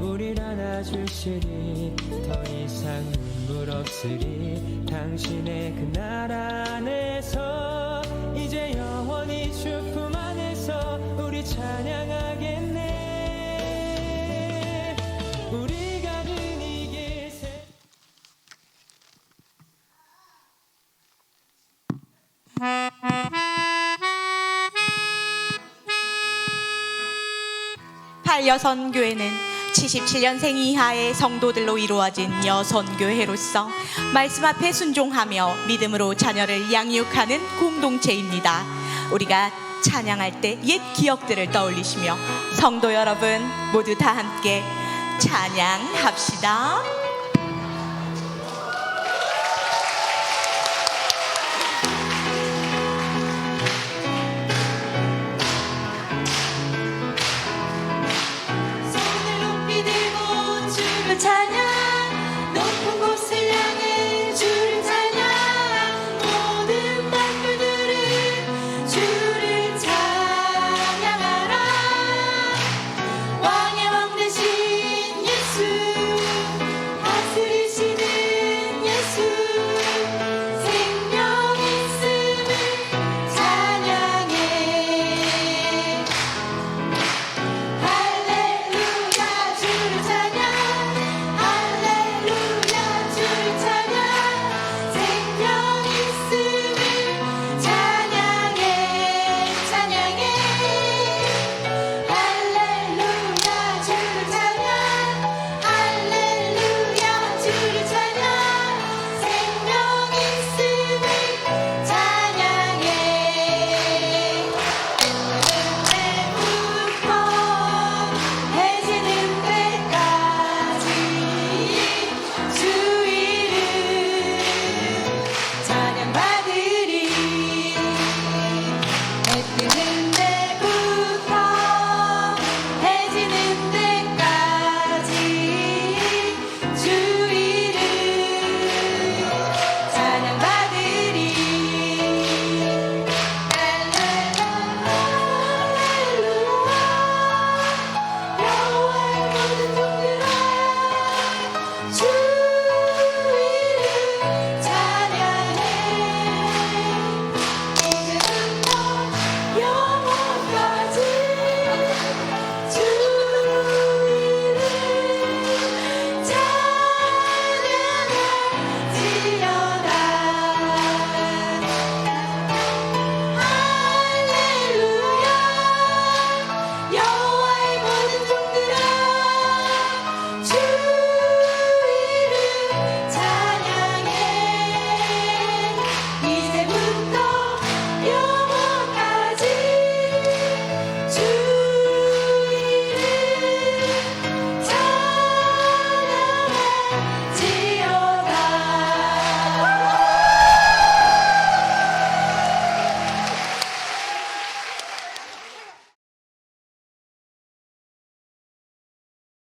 우릴 안아주시리 더 이상 눈물 없으리 당신의 그날 안에서 이제 영원히 주품 안에서 우리 찬양하겠네. 우리 가는 이길 새 팔여선 교회는 77년생 이하의 성도들로 이루어진 여선교회로서 말씀 앞에 순종하며 믿음으로 자녀를 양육하는 공동체입니다. 우리가 찬양할 때 옛 기억들을 떠올리시며 성도 여러분 모두 다 함께 찬양합시다.